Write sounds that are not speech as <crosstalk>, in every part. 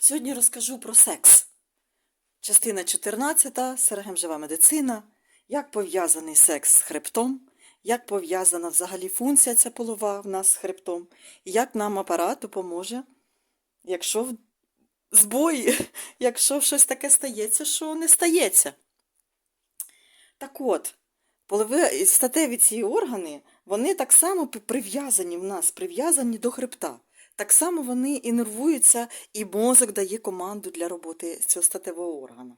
Сьогодні розкажу про секс. Частина 14. Сергем жива медицина. Як пов'язаний секс з хребтом, як пов'язана взагалі функція ця полова в нас з хребтом, і як нам апарат допоможе, якщо в збої, <laughs> якщо щось таке стається, що не стається. Так от, полове, статеві ці органи, вони так само прив'язані в нас, прив'язані до хребта. Так само вони і нервуються, і мозок дає команду для роботи цього статевого органу.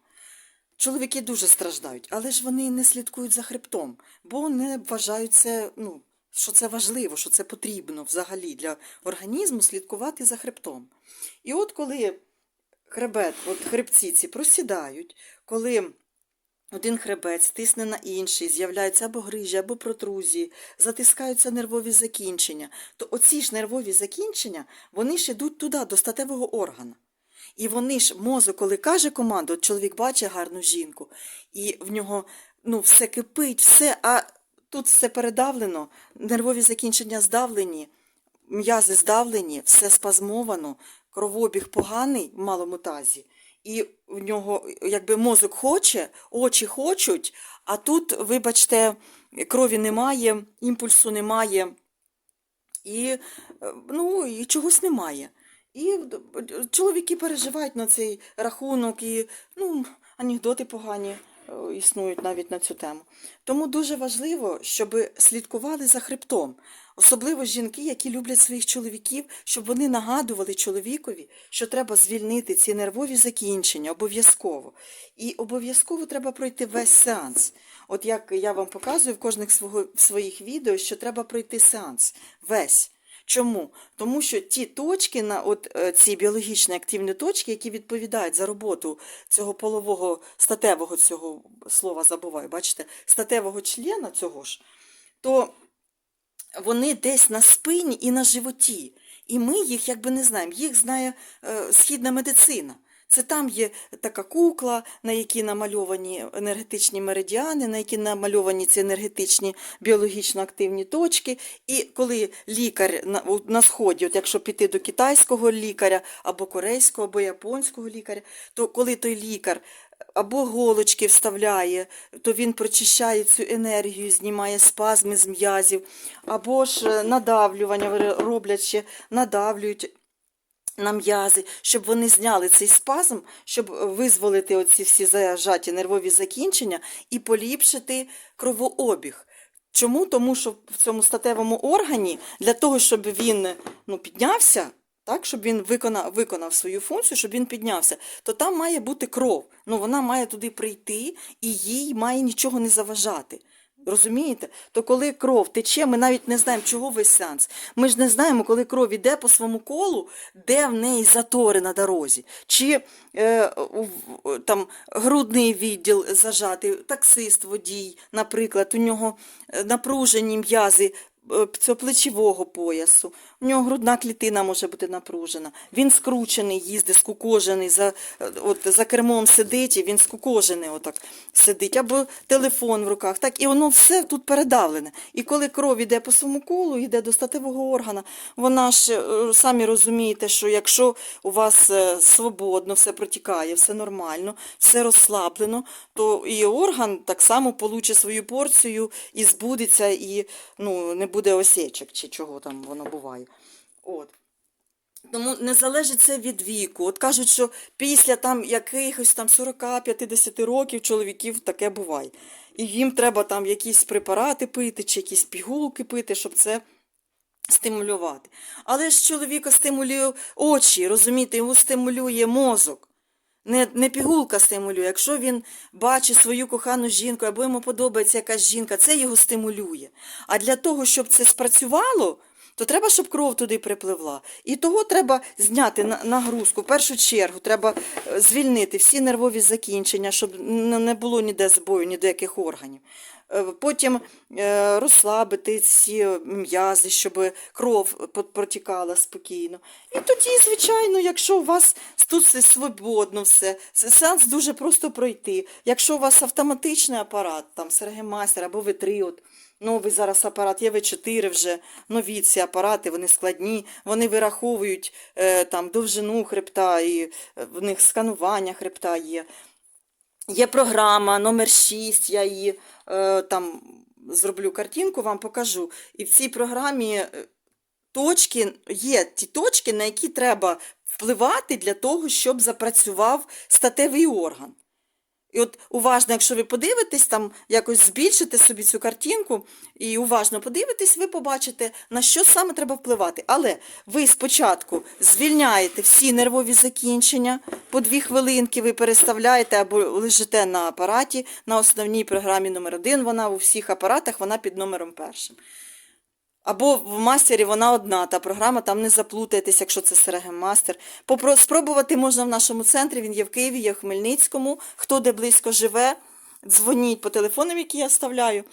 Чоловіки дуже страждають, але ж вони не слідкують за хребтом, бо не вважають це, ну, що це важливо, що це потрібно взагалі для організму слідкувати за хребтом. І от коли хребет, от хребці ці просідають, коли один хребець тисне на інший, з'являються або грижі, або протрузії, затискаються нервові закінчення, то оці ж нервові закінчення, вони ж йдуть туди, до статевого органа. І вони ж, мозок, коли каже команду, чоловік бачить гарну жінку, і в нього ну, все кипить, все, а тут все передавлено, нервові закінчення здавлені, м'язи здавлені, все спазмовано, кровообіг поганий в малому тазі. І в нього, якби мозок хоче, очі хочуть, а тут, вибачте, крові немає, імпульсу немає, і, е, ну, і чогось немає. І чоловіки переживають на цей рахунок, і ну, анекдоти погані існують навіть на цю тему. Тому дуже важливо, щоб слідкували за хребтом. Особливо жінки, які люблять своїх чоловіків, щоб вони нагадували чоловікові, що треба звільнити ці нервові закінчення обов'язково. І обов'язково треба пройти весь сеанс. От як я вам показую в кожних своїх відео, що треба пройти сеанс. Весь. Чому? Тому що ті точки, на от е, ці біологічні активні точки, які відповідають за роботу цього полового статевого цього слова забуваю, бачите, статевого члена цього ж, то вони десь на спині і на животі. І ми їх якби не знаємо. Їх знає е, східна медицина. Це там є така кукла, на якій намальовані енергетичні меридіани, на які намальовані ці енергетичні біологічно активні точки. І коли лікар на, на сході, от якщо піти до китайського лікаря, або корейського, або японського лікаря, то коли той лікар або голочки вставляє, то він прочищає цю енергію, знімає спазми з м'язів, або ж е, надавлювання роблять ще, надавлюють на м'язи, щоб вони зняли цей спазм, щоб визволити оці всі зажаті нервові закінчення і поліпшити кровообіг. Чому? Тому що в цьому статевому органі для того, щоб він ну, піднявся, так, щоб він виконав, виконав свою функцію, щоб він піднявся, то там має бути кров. Ну, вона має туди прийти і їй має нічого не заважати. Розумієте? То коли кров тече, ми навіть не знаємо, чого весь сеанс. Ми ж не знаємо, коли кров іде по своєму колу, де в неї затори на дорозі, чи е, там грудний відділ зажатий, таксист, водій, наприклад, у нього е, напружені м'язи цього плечового поясу, у нього грудна клітина може бути напружена. Він скручений, їздить, скукожений, за, е, от, за кермом сидить, і він скукожений отак сидить, або телефон в руках. Так, і воно все тут передавлене. І коли кров іде по своєму колу, йде до статевого органа, вона ж е, самі розумієте, що якщо у вас е, свободно все протікає, все нормально, все розслаблено, то і орган так само получить свою порцію і збудеться, і ну, не буде осечок чи чого там воно буває. От. Тому не залежить це від віку. От кажуть, що після там якихось там 40-50 років чоловіків таке буває. І їм треба там якісь препарати пити чи якісь пігулки пити, щоб це стимулювати. Але ж чоловіка стимулює очі, розумієте, його стимулює мозок. Не, не пігулка стимулює. Якщо він бачить свою кохану жінку або йому подобається якась жінка, це його стимулює. А для того, щоб це спрацювало, то треба, щоб кров туди припливла. І того треба зняти на- нагрузку. В першу чергу треба е, звільнити всі нервові закінчення, щоб не було ніде збою, ні до яких органів. Е, Потім е, розслабити ці м'язи, щоб кров протікала спокійно. І тоді, звичайно, якщо у вас тут все свободно, все, сеанс дуже просто пройти. Якщо у вас автоматичний апарат, там Сергемастер або Витриот, Новий зараз апарат, є В4 вже, нові ці апарати, вони складні, вони вираховують е, там довжину хребта, і в них сканування хребта є. Є програма номер 6, я її е, там зроблю картинку, вам покажу. І в цій програмі е, точки, є ті точки, на які треба впливати для того, щоб запрацював статевий орган. І от уважно, якщо ви подивитесь, там якось збільшите собі цю картинку і уважно подивитесь, ви побачите, на що саме треба впливати. Але ви спочатку звільняєте всі нервові закінчення, по дві хвилинки ви переставляєте або лежите на апараті, на основній програмі номер 1 вона у всіх апаратах, вона під номером першим. Або в мастері вона одна, та програма, там не заплутаєтесь, якщо це Серегем Мастер. Попро... Спробувати можна в нашому центрі, він є в Києві, є в Хмельницькому. Хто де близько живе, дзвоніть по телефонам, які я ставляю.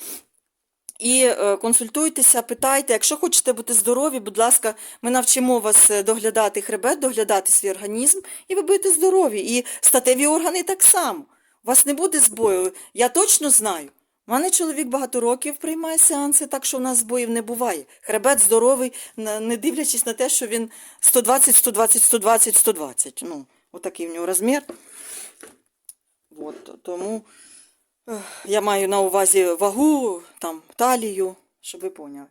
І е, консультуйтеся, питайте. Якщо хочете бути здорові, будь ласка, ми навчимо вас е, доглядати хребет, доглядати свій організм, і ви будете здорові. І статеві органи так само. У вас не буде збою. Я точно знаю. Мене чоловік багато років приймає сеанси, так що в нас збоїв не буває. Хребет здоровий, не дивлячись на те, що він 120, 120, 120, 120. Ну, отакий в нього розмір. От, тому я маю на увазі вагу, там, талію, щоб ви поняли.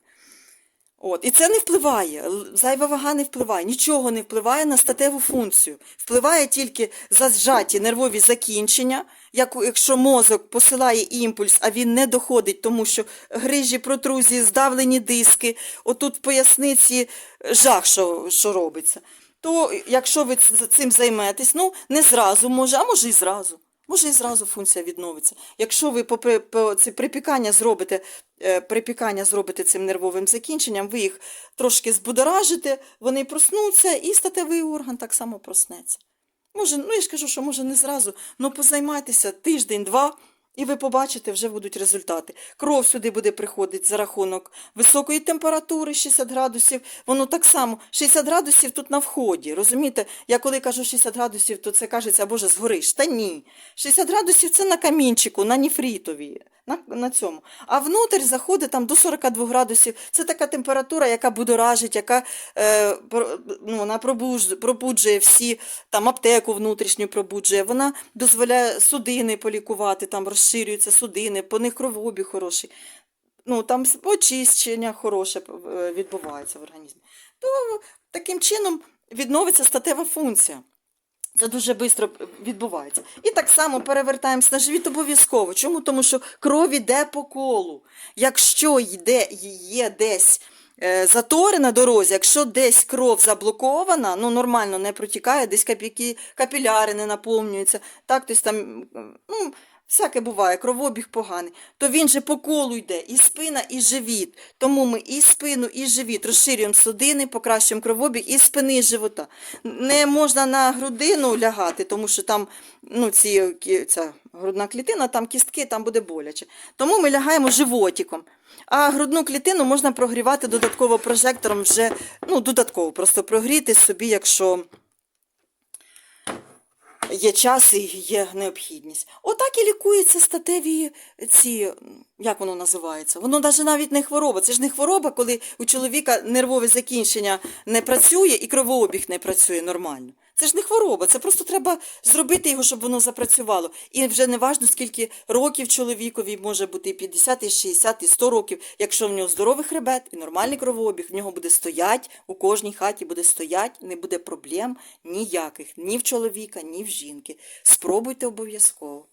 От. І це не впливає. Зайва вага не впливає, нічого не впливає на статеву функцію. Впливає тільки зажаті нервові закінчення, як, якщо мозок посилає імпульс, а він не доходить, тому що грижі, протрузії, здавлені диски, отут в поясниці жах, що, що робиться. То якщо ви цим займетесь, ну не зразу може, а може і зразу. Може і зразу функція відновиться. Якщо ви по, по це припікання зробите, е, припікання зробите цим нервовим закінченням, ви їх трошки збудоражите, вони проснуться, і статевий орган так само проснеться. Може, ну я ж кажу, що може не зразу, але позаймайтеся тиждень-два, і ви побачите, вже будуть результати. Кров сюди буде приходити за рахунок високої температури 60 градусів. Воно так само 60 градусів тут на вході. Розумієте? Я коли кажу 60 градусів, то це кажеться, Боже, згориш. Та ні. 60 градусів це на камінчику, на ніфрітові. На, на цьому. А внутрь заходить там до 42 градусів. Це така температура, яка будоражить, яка е, ну, вона пробуджує всі, там аптеку внутрішню пробуджує. Вона дозволяє судини полікувати, там розширюються судини, по них кровообіг хороший. Ну, там очищення хороше е, відбувається в організмі. То таким чином відновиться статева функція. Це дуже швидко відбувається. І так само перевертаємось на живіт обов'язково. Чому? Тому що кров іде по колу. Якщо йде, є десь е, затори на дорозі, якщо десь кров заблокована, ну нормально не протікає, десь капіляри не наповнюються, так, тобто там, ну, всяке буває, кровообіг поганий, то він же по колу йде, і спина, і живіт. Тому ми і спину, і живіт розширюємо судини, покращуємо кровообіг, і спини, і живота. Не можна на грудину лягати, тому що там ну, ці, ця грудна клітина, там кістки, там буде боляче. Тому ми лягаємо животиком. А грудну клітину можна прогрівати додатково прожектором вже, ну, додатково просто прогріти собі, якщо є час і є необхідність. Отак і лікуються статеві ці, як воно називається? Воно навіть навіть не хвороба. Це ж не хвороба, коли у чоловіка нервове закінчення не працює і кровообіг не працює нормально. Це ж не хвороба, це просто треба зробити його, щоб воно запрацювало. І вже не важно, скільки років чоловікові може бути і 50, і 60, і 100 років. Якщо в нього здоровий хребет і нормальний кровообіг, в нього буде стоять, у кожній хаті буде стоять, не буде проблем ніяких ні в чоловіка, ні в жінки. Спробуйте обов'язково.